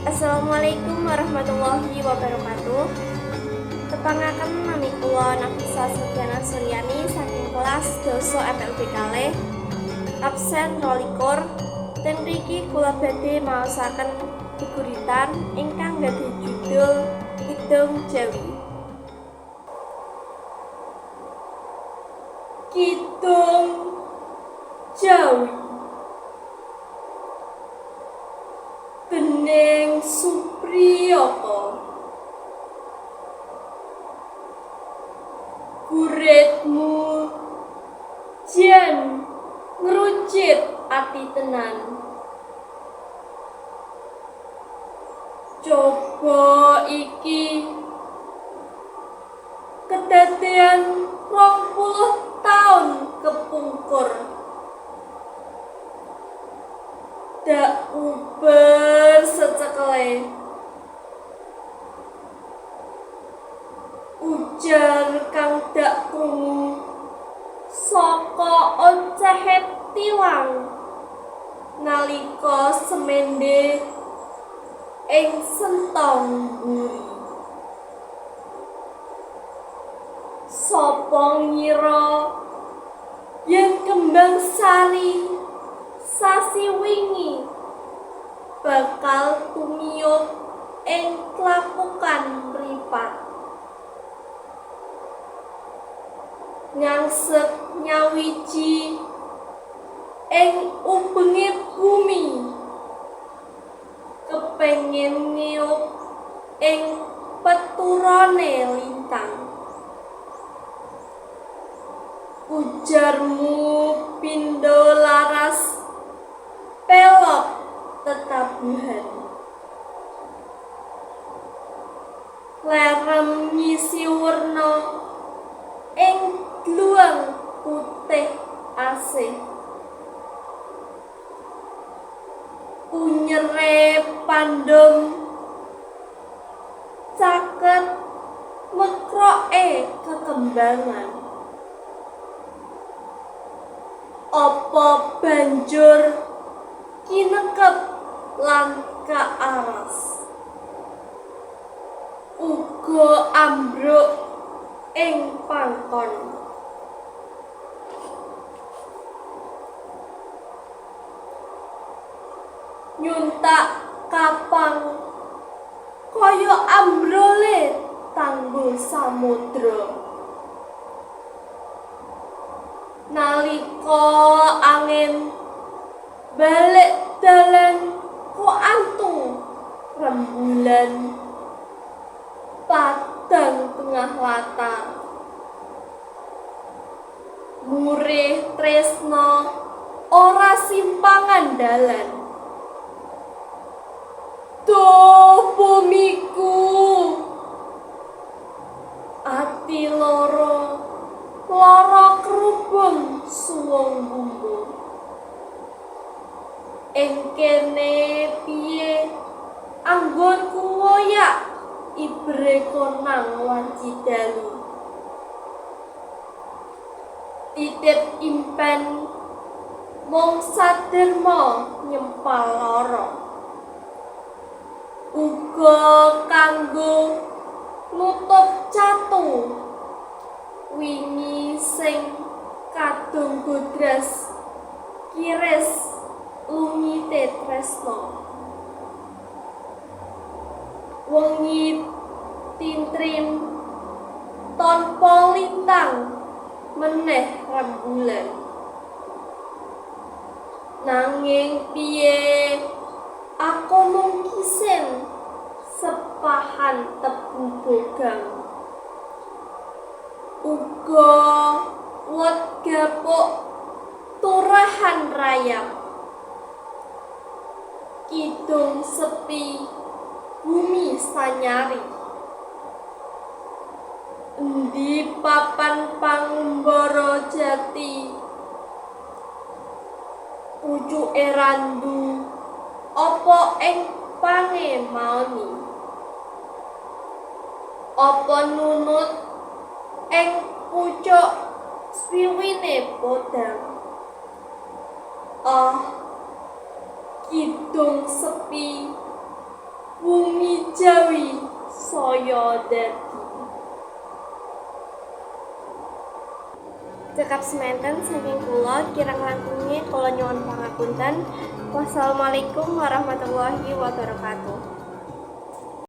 Assalamualaikum warahmatullahi wabarakatuh. Tepangaken nami kula Nafisa Suryana Suryani saking kelas doso FLB Kalih absen 12 dan mriki kula badhe maosaken geguritan ingkang gadhah judul Kidung Jawi. Kidung Jawi Bening Supriyata Guritmu jen ngrucit ati tenan. Coba iki kedadean rong puluh tahun kepungkur dak uber secekele ujar kang dak krungu saka ocehe tiwang nalika semende ing sentong buri sapa ngira yen kembang sari sasi wingi bakal tumiup ing klapukan mripat. Nyangsep nyawiji ing ubenge bumi. Kepengin niup ing peturane lintang. Ujarmu pindo laras pelok tetabuhan lerem ngisi werna ing gluang putih asih. Unyere pandem caket mekroke kekembangan. Apa banjur kinekep lan kaaras uga ambruk ing pangkon. Nyuntak kapang kaya ambrole tanggul samudra. Nalika angin balik dalan ku antu rembulan padang tengah latar. Murih tresno ora simpangan dalan. Duh bumiku ing kene piye? Anggonku woyak ibre konang wanci dalu titip impen mung saderma nyempal lara. Uga kanggo nutup catu wingi sing kadung godras kiris tresno. Wengi tintrim tanpa lintang meneh rembulan. Nanging piye? Aku mung kisim sepahan tebu bogang. Uga wet gapuk turahan rayap kidung sepi bumi sanyari. Endi papan pangumbara jati? Pucuke randu apa ing pange mauni apa nunut ing pucuk swiwine podang ah kidung sepi Bumi Jawi saya dadi Cekap semanten saking kula kirang langkungnya kula nyuwun pangapunten. Wassalamualaikum warahmatullahi wabarakatuh.